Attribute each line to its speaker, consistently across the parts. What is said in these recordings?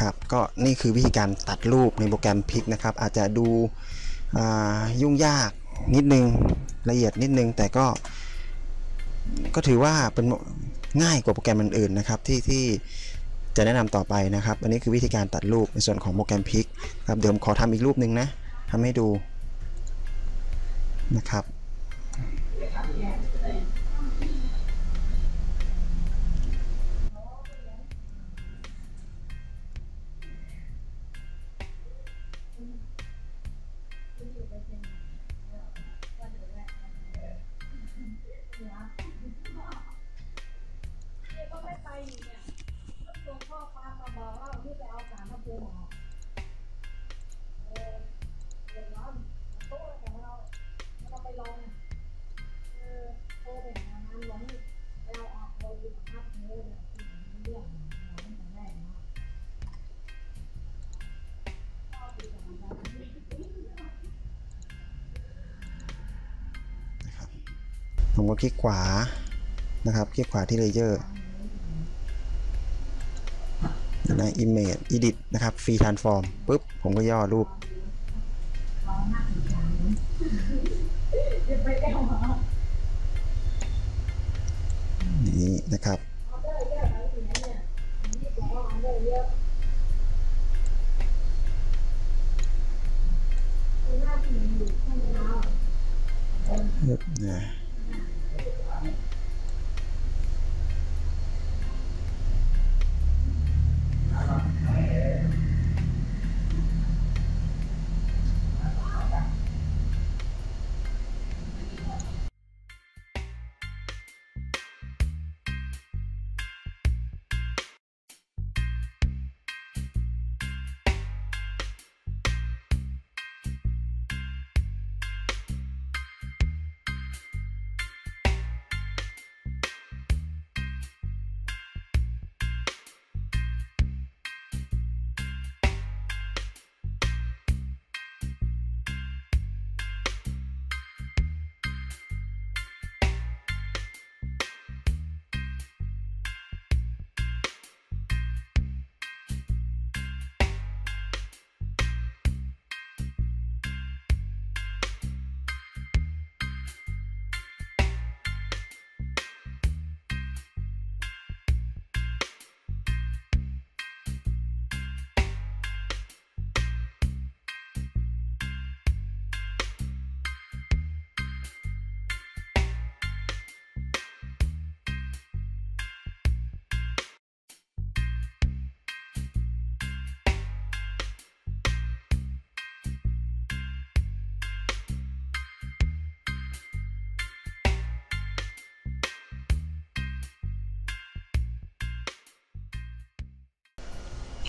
Speaker 1: นะครับ ก็นี่คือวิธีการตัดรูปในโปรแกรมพิกนะครับ อาจจะดูยุ่งยากนิดนึงละเอียดนิดนึง แต่ก็ก็ถือว่าเป็นง่ายกว่าโปรแกรมอื่นๆนะครับที่ที่จะแนะนำต่อไปนะครับ อันนี้คือวิธีการตัดรูปในส่วนของโปรแกรมพิกครับเดี๋ยวผมขอทำอีกรูปหนึ่งนะทำให้ดูนะครับ ผมก็คลิกขวานะครับ คลิกขวาที่เลเยอร์นะ image edit นะครับ free transform ปุ๊บ ผมก็ย่อรูป นี้นะครับนะ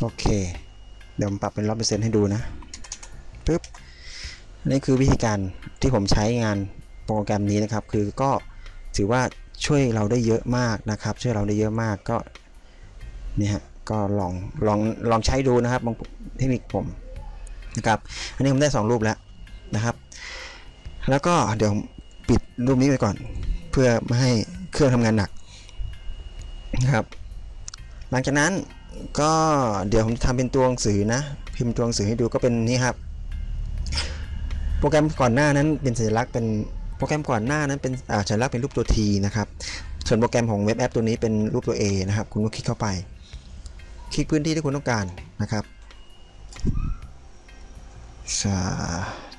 Speaker 1: โอเค เดี๋ยวผมปรับเป็นร้อยเปอร์เซ็นต์ให้ดูนะปึ๊บนี่คือวิธีการที่ผมใช้งานโปรแกรมนี้นะครับ คือก็ถือว่าช่วยเราได้เยอะมากนะครับ ช่วยเราได้เยอะมากก็เนี่ยฮะก็ลองลองลองใช้ดูนะครับบางเทคนิคผมนะครับ อันนี้ผมได้ 2 รูปแล้วนะครับ แล้วก็เดี๋ยวปิดรูปนี้ไปก่อน เพื่อไม่ให้เครื่องทำงานหนักนะครับ หลังจากนั้น ก็เดี๋ยวผมทำเป็นตัวหนังสือนะ พิมพ์ตัวหนังสือให้ดูก็เป็นนี่ครับ โปรแกรมก่อนหน้านั้นเป็นสัญลักษณ์เป็นโปรแกรมก่อนหน้านั้นเป็นอ่าสัญลักษณ์เป็นรูปตัว T นะครับ ส่วนโปรแกรมของเว็บแอปตัวนี้เป็นรูปตัว A นะครับ คุณก็คลิกเข้าไป คลิกพื้นที่ที่คุณต้องการนะครับ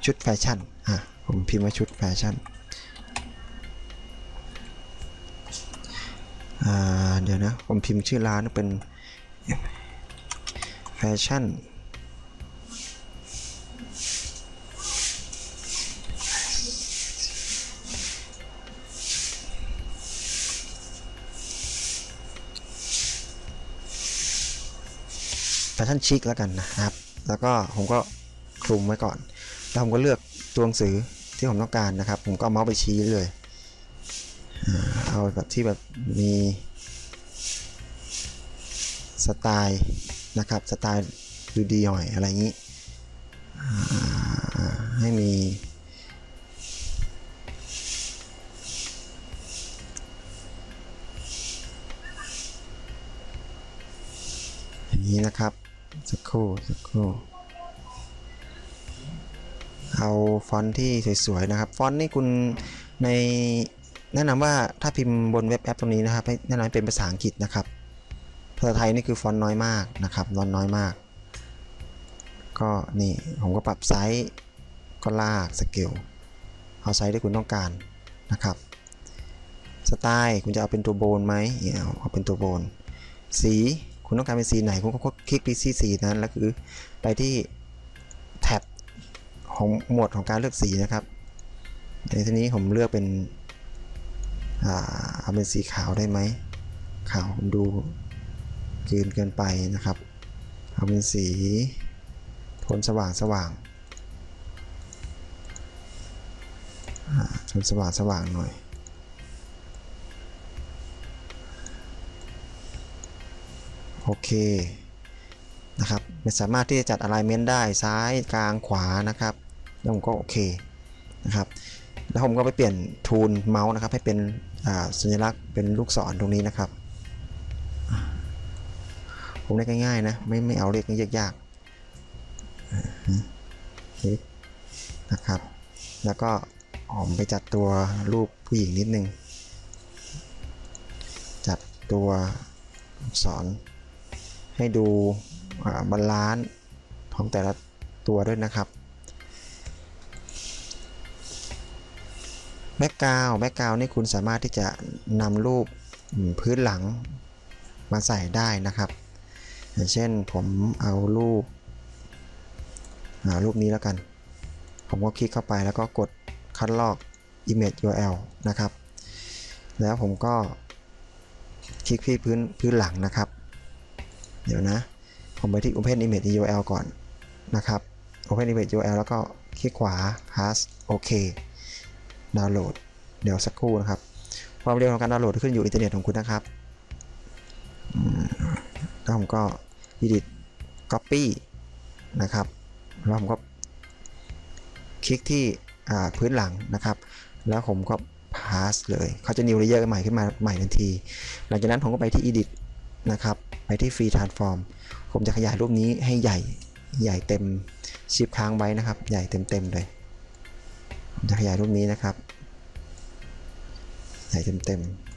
Speaker 1: ชุดแฟชั่นอะผมพิมพ์ว่าชุดแฟชั่นอ่าเดี๋ยวนะ ผมพิมพ์ชื่อร้านเป็น แฟชั่นแฟชั่นชิคแล้วกันนะครับ แล้วก็ผมก็คลุมไว้ก่อน แล้วผมก็เลือกตัวหนังสือที่ผมต้องการนะครับ ผมก็เมาส์ไปชี้เลย เอาแบบที่แบบมี สไตล์นะครับสไตล์ดูดีหน่อยอะไรอย่างนี้ให้มี อย่างนี้นะครับสักครู่สักครู่เอาฟอนต์ที่สวยๆนะครับ ฟอนต์นี่คุณในแนะนำว่าถ้าพิมพ์บนเว็บแอปตรงนี้นะครับให้แนะนำให้เป็นภาษาอังกฤษนะครับ ภาษาไทยนี่คือฟอนต์น้อยมากนะครับฟอนต์น้อยมาก ก็นี่ผมก็ปรับไซส์ก็ลากสเกลเอาไซส์ที่คุณต้องการนะครับ สไตล์คุณจะเอาเป็นตัวโบนไหมเอาเอาเป็นตัวโบน สีคุณต้องการเป็นสีไหนคุณก็คลิกไปที่สีนั้นแล้วคือไปที่แท็บของหมวดของการเลือกสีนะครับในที่นี้ผมเลือกเป็น อ่า เอาเป็นสีขาวได้ไหมขาวผมดู เกินเกินไปนะครับ เอาเป็นสีโทนสว่างสว่างโทนสว่างสว่างหน่อย โอเคนะครับมันสามารถที่จะจัด alignment ได้ซ้ายกลางขวานะครับแล้วผมก็โอเคนะครับแล้วผมก็ไปเปลี่ยนทูลเมาส์นะครับให้เป็นอ่าสัญลักษณ์เป็นลูกศรตรงนี้นะครับ ผมเรียกง่ายๆนะ ไม่ไม่เอาเรียกยากๆอ่าฮะนี่นะครับ แล้วก็ออมไปจัดตัวรูปผู้หญิงนิดนึง จัดตัวอักษรให้ดูบาลานซ์ของแต่ละตัวด้วยนะครับแบ็กกราวแบ็กกราวนี่คุณสามารถที่จะนำรูปพื้นหลังมาใส่ได้นะครับ อย่างเช่นผมเอารูปอ่ารูปนี้แล้วกัน ผมก็คลิกเข้าไปแล้วก็กดคัดลอก image URL นะครับ แล้วผมก็คลิกที่พื้นพื้นหลังนะครับ เดี๋ยวนะ ผมไปที่ Open Image URL ก่อนนะครับ Open Image URL แล้วก็คลิกขวา Pass โอเค ดาวน์โหลด เดี๋ยวสักครู่นะครับ ความเร็วของการดาวน์โหลดขึ้นอยู่อินเทอร์เน็ตของคุณนะครับ แล้วผมก็ Edit Copy นะครับแล้วผมก็คลิกที่พื้นหลังนะครับ แล้วผมก็ pass เลยเขาจะ new layer ใหม่ขึ้นมาใหม่ทันที หลังจากนั้นผมก็ไปที่ edit นะครับ ไปที่ free transform ผมจะขยายรูปนี้ให้ใหญ่ใหญ่เต็มชิปค้างไว้นะครับ ใหญ่เต็มเต็มๆเลยผมจะขยายรูปนี้นะครับ ใหญ่เต็มเต็มๆ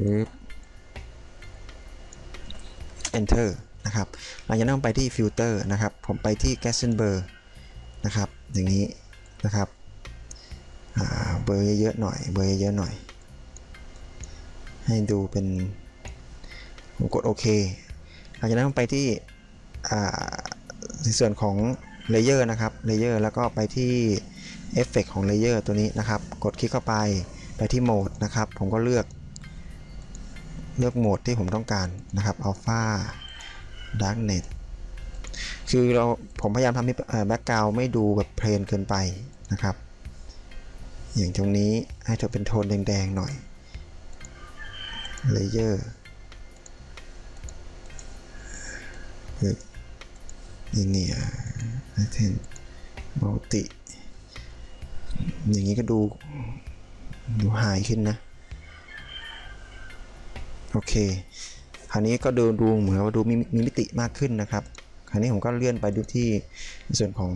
Speaker 1: ปึ๊บ enter นะครับหลังจากนั้นไปที่ filter นะครับ ผมไปที่ g a s s e n b e r นะครับ อย่างนี้นะครับเบอร์เยอะๆหน่อย เบอร์เยอะๆหน่อย ให้ดูเป็น ผมกดโอเค หลังจากนั้นไปที่ในส่วนของเลเยอร์นะครับ เลเยอร์แล้วก็ไปที่เอฟเฟกของเลเยอร์ตัวนี้นะครับ กดคลิกเข้าไป ไปที่โหมดนะครับ ผมก็เลือก เลือกโหมดที่ผมต้องการนะครับ Alpha Darknet คือเราผมพยายามทำให้แบ็กกราวไม่ดูแบบเพลนเกินไปนะครับ อย่างตรงนี้ให้เธอเป็นโทนแดงๆหน่อย Layer คือนี่เนี่ยเทนมัลติ อย่างนี้ก็ดูดูหายขึ้นนะ โอเค คราวนี้ก็ดูดูเหมือนว่าดูมีมีมิติมากขึ้นนะครับ คราวนี้ผมก็เลื่อนไปดูที่ในส่วนของ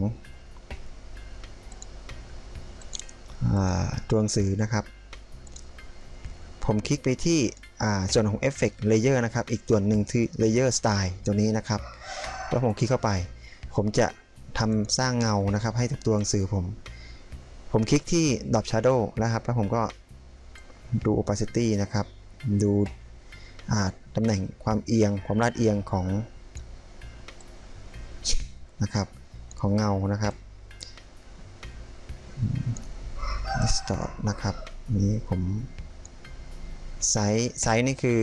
Speaker 1: ตัวหนังสือนะครับ ผมคลิกไปที่ส่วนของ Effect Layer นะครับ อีกตัวหนึ่งที่ Layer Style ตัวนี้นะครับ แล้วผมคลิกเข้าไป ผมจะทำสร้างเงานะครับ ให้กับตัวหนังสือผม ผมคลิกที่ Drop Shadow แล้วครับ แล้วผมก็ดู Opacity นะครับ ดู ตำแหน่งความเอียง ความลาดเอียงของนะครับของเงานะครับ distort นะครับนี้ผมไซส์ไซส์นี่คือ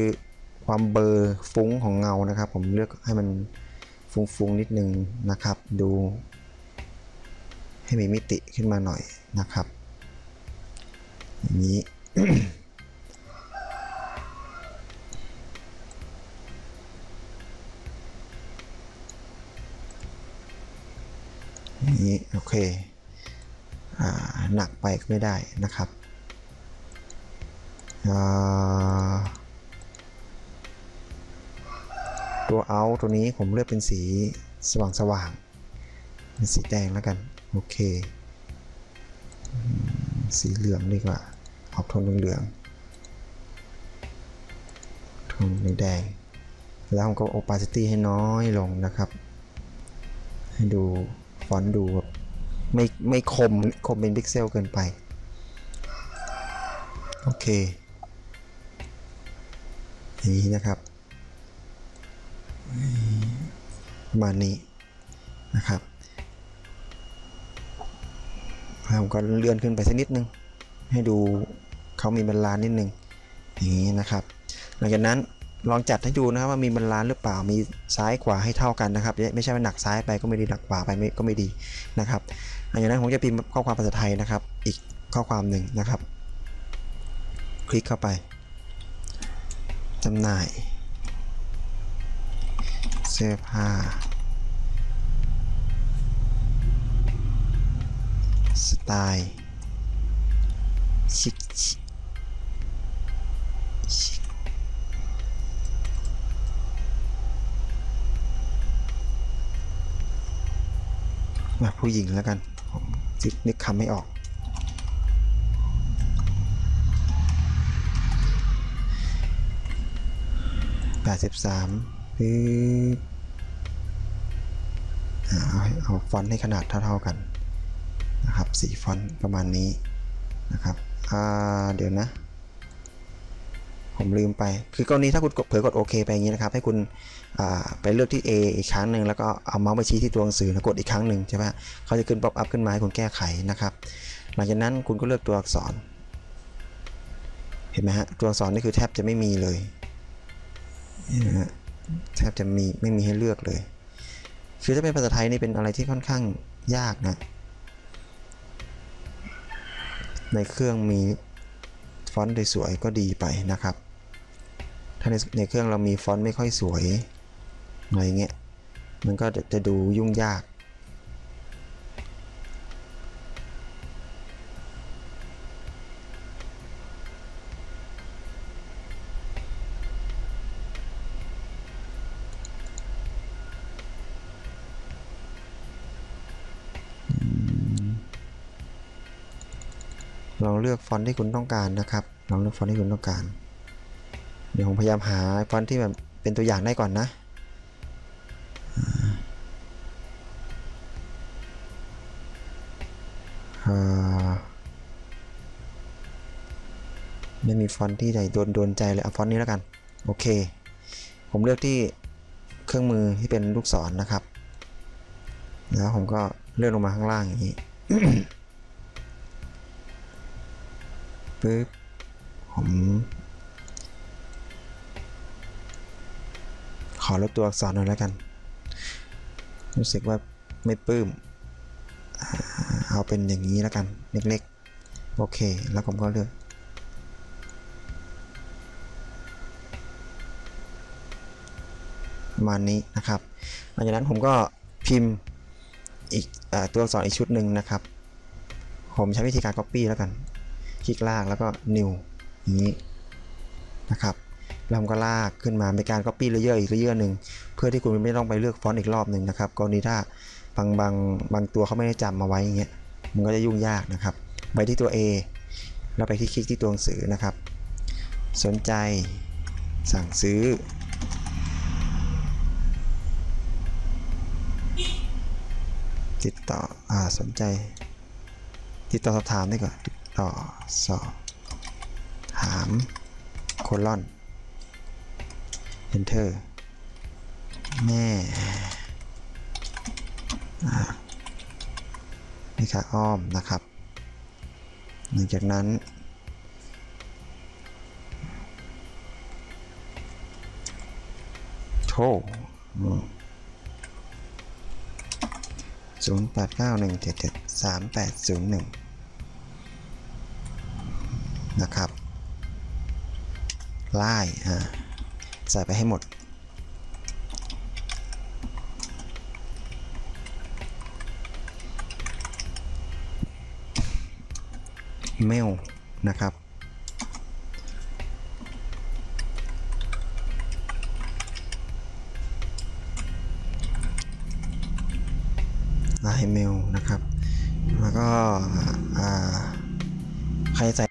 Speaker 1: ความเบอร์ฟุ้งของเงานะครับ ผมเลือกให้มันฟุ้งๆนิดนึงนะครับ ดู ให้มีมิติขึ้นมาหน่อยนะครับอย่างนี้ นี้โอเคอหนักไปก็ไม่ได้นะครับตัวเอาตัวนี้ผมเลือกเป็นสีสว่างสว่างๆเป็นสีแดงแล้วกัน โอเค สีเหลืองดีกว่า ออกโทนเหลืองๆโทนแดง แล้วผมก็ opacity ให้น้อยลงนะครับ ให้ดู ฟอนต์ดูแบบไม่ไม่คมคมเป็นพิกเซลเกินไป โอเค อย่างนี้นะครับมานี้นะครับผมก็เลื่อนขึ้นไปสักนิดนึง ให้ดูเขามีบรรลานนิดนึงอย่างนี้นะครับ หลังจากนั้น ลองจัดให้ดูนะครับว่ามีบรรลานหรือเปล่ามีซ้ายขวาให้เท่ากันนะครับ ไม่ใช่ว่าหนักซ้ายไปก็ไม่ดีหนักขวาไปไม่ก็ไม่ดีนะครับหลังจากนั้นผมจะพิมพ์ข้อความภาษาไทยนะครับ อีกข้อความหนึ่งนะครับ คลิกเข้าไปจำหน่าย เสื้อผ้าสไตล์ชิคชิชิค มาผู้หญิงแล้วกันผมนึกคำไม่ออก83ปึ๊บอ่าเอาให้เอาฟอนต์ให้ขนาดเท่าๆกันนะครับสีฟอนต์ประมาณนี้นะครับ เดี๋ยวนะ ผมลืมไป คือกรณีถ้าคุณเผลอกดโอเคไปอย่างนี้นะครับ ให้คุณไปเลือกที่ A อีกครั้งหนึ่งแล้วก็เอาเมาส์ไปชี้ที่ตัวหนังสือแล้วกดอีกครั้งหนึ่งใช่ไหมเขาจะขึ้นป๊อปอัพขึ้นมาให้คุณแก้ไขนะครับ หลังจากนั้นคุณก็เลือกตัวอักษร เห็นไหมฮะ ตัวอักษรนี่คือแทบจะไม่มีเลยนะฮะ แทบจะมีไม่มีให้เลือกเลย คือถ้าเป็นภาษาไทยนี่เป็นอะไรที่ค่อนข้างยากนะ ในเครื่องมี ฟอนต์สวยๆก็ดีไปนะครับ ถ้าในในเครื่องเรามีฟอนต์ไม่ค่อยสวยอะไรเงี้ยมันก็จะจะดูยุ่งยาก ลองเลือกฟอนต์ที่คุณต้องการนะครับลองเลือกฟอนต์ที่คุณต้องการ เดี๋ยวผมพยายามหาฟอนต์ที่แบบเป็นตัวอย่างได้ก่อนนะอ่าไม่มีฟอนต์ที่ใดโดนโดนใจเลยเอาฟอนต์นี้แล้วกัน โอเค ผมเลือกที่เครื่องมือที่เป็นลูกศรนนะครับ แล้วผมก็เลื่อนลงมาข้างล่างอย่างนี้ ปึ๊บผมขอลดตัวอักษรหน่อยแล้วกัน รู้สึกว่าไม่ปลื้มเอาเป็นอย่างนี้แล้วกัน เล็กๆ โอเค แล้วผมก็เลือกประมาณนี้นะครับหลังจากนั้นผมก็พิมพ์อีกอตัวอักษรอีกชุดหนึ่งนะครับ ผมใช้วิธีการ Copy แล้วกัน คลิกลากแล้วก็ new อย่างนี้นะครับแล้วผมก็ลากขึ้นมาเป็นการ copy layer อีก layer หนึ่งเพื่อที่คุณไม่ต้องไปเลือกฟอนต์อีกรอบหนึ่งนะครับกรณีถ้าบางบางบางตัวเขาไม่ได้จำมาไว้อย่างเงี้ยมันก็จะยุ่งยากนะครับ ไปที่ตัว A แล้วไปที่คลิกที่ตัวหนังสือนะครับ สนใจสั่งซื้อ ติดต่ออ่าสนใจ ติดต่อสอบถามไดีกว่า ต่อสอบถามโคลอน enter แม่นี่ค่ะอ้อมนะครับ หลังจากนั้น โทรศูนย์แปดเก้าหนึ่งเจ็ดเจ็ดสามแปดศูนย์หนึ่ง นะครับไล่ใส่ไปให้หมด mail นะครับไลน์เมลนะครับ แล้วก็ใครใส่